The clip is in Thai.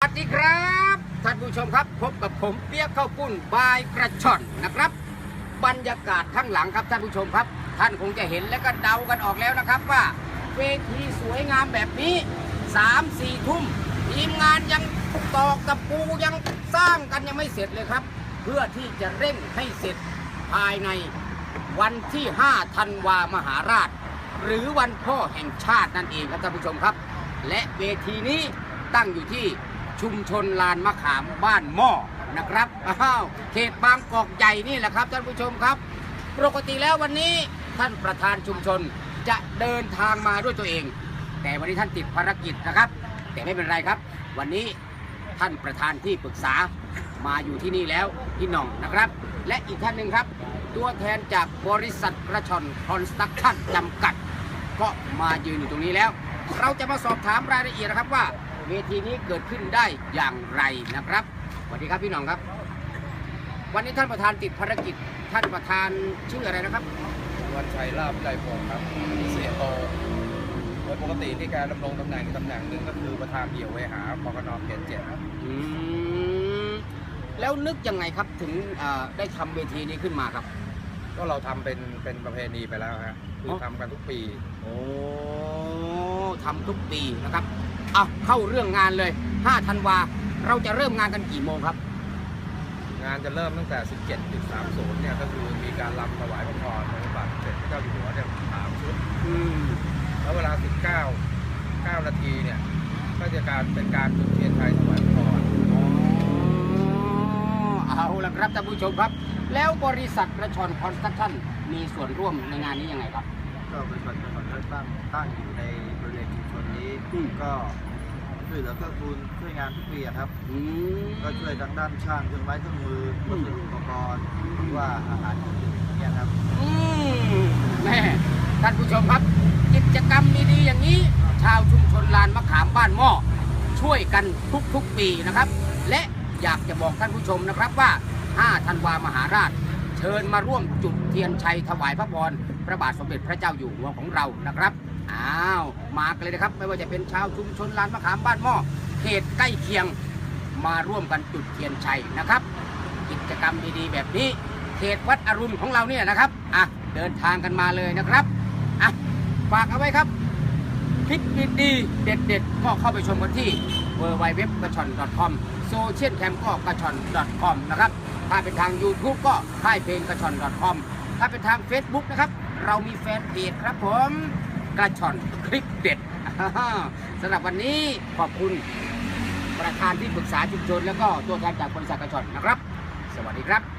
สวัสดีครับท่านผู้ชมครับพบกับผมเปียกข้าวปุ้นบายกระชอนนะครับ บรรยากาศข้างหลังครับท่านผู้ชมครับ ท่านคงจะเห็นและก็เดากันออกแล้วนะครับว่าเวทีสวยงามแบบนี้3 4ทุ่มทีมงานยังตอกตะปูยังสร้างกันยังไม่เสร็จเลยครับ เพื่อที่จะเร่งให้เสร็จภายในวันที่5ธันวามหาราช หรือวันพ่อแห่งชาตินั่นเองครับท่านผู้ชมครับ และเวทีนี้ตั้งอยู่ที่ ชุมชนลานมะขามบ้านหม้อนะครับอ้าวเขตบางกอกใหญ่นี่แหละครับท่านผู้ชมครับ ปกติแล้ววันนี้ท่านประธานชุมชนจะเดินทางมาด้วยตัวเอง แต่วันนี้ท่านติดภารกิจนะครับ แต่ไม่เป็นไรครับ วันนี้ท่านประธานที่ปรึกษามาอยู่ที่นี่แล้วพี่น่องนะครับ และอีกท่านหนึ่งครับ ตัวแทนจากบริษัทกระชอนคอนสตรักชั่นจำกัด ก็มายืนอยู่ตรงนี้แล้ว เราจะมาสอบถามรายละเอียดนะครับว่า เวทีนี้เกิดขึ้นได้อย่างไรนะครับสวัสดีครับพี่หน้องครับ วันนี้ท่านประธานติดภารกิจท่านประธานชื่ออะไรนะครับ วันชัยลาบใจพงศ์ครับเสียโตโดยปกติที่การดำรงตำแหน่งตำแหน่งหนึ่งก็คือประธานเดี่ยวเวหาปกนเขตเจ็ดครับอืมแล้วนึกยังไงครับถึงเอ่อได้ทำเวทีนี้ขึ้นมาครับ ก็เราทำเป็นเป็นประเพณีไปแล้วฮะคืออทำกันทุกปี โอ้ทำทุกปีนะครับ เอาเข้าเรื่องงานเลย5ธันวาเราจะเริ่มงานกันกี่โมงครับ งานจะเริ่มตั้งแต่ 17.30 เนี่ยก็คือมีการรำถวายพระพรพระบาทสมเด็จพระเจ้าอยู่หัวเนี่ยสามชุดอืมแล้วเวลา 19 9นาทีเนี่ยก็จะการเป็นการจุดเทียนไทยถวายพระพรอ๋อเอาละครับท่านผู้ชมครับ แล้วบริษัทกระชอนคอนสตรักชั่นมีส่วนร่วมในงานนี้ยังไงครับ ก็บริษัทจังหวัดเลือกตั้งตั้งอยู่ในบริเวณชุมชนนี้อืม ก็ช่วยเหลือเกื้อกูลช่วยงานทุกปีอะครับ อืม ก็ช่วยทั้งด้านช่างเครื่องไม้เครื่องมือวัสดุอุปกรณ์หรือว่าอาหารการกินอย่างเงี้ยครับ อืมแม่ท่านผู้ชมครับ กิจกรรมดีๆอย่างนี้ ชาวชุมชนลานมะขามบ้านหม้อช่วยกันทุกๆปีนะครับ และอยากจะบอกท่านผู้ชมนะครับว่า 5 ธันวามหาราช เชิญมาร่วมจุดเทียนชัยถวายพระพรพระบาทสมเด็จพระเจ้าอยู่หัวของเรานะครับอ้าวมากันเลยนะครับ ไม่ว่าจะเป็นชาวชุมชนลานมะขามบ้านหม้อเขตใกล้เคียงมาร่วมกันจุดเทียนชัยนะครับ กิจกรรมดีๆ แบบนี้เขตวัดอรุณของเราเนี่ยนะครับอะเดินทางกันมาเลยนะครับอะฝากเอาไว้ครับคลิปดีๆเด็ดๆก็เข้าไปชมกันที่ w w w กระชอน .com โซเชียลแคมก็กระชอน .com นะครับ ถ้าเป็นทาง YouTube ก็ค่ายเพลงกระชอน .com ถ้าเป็นทาง Facebook นะครับ เรามีแฟนเพจครับผมกระชอนคลิปเด็ดสำหรับวันนี้ขอบคุณประธานที่ปรึกษาชุมชน แล้วก็ตัวแทนจากบริษัทกระชอนนะครับ สวัสดีครับ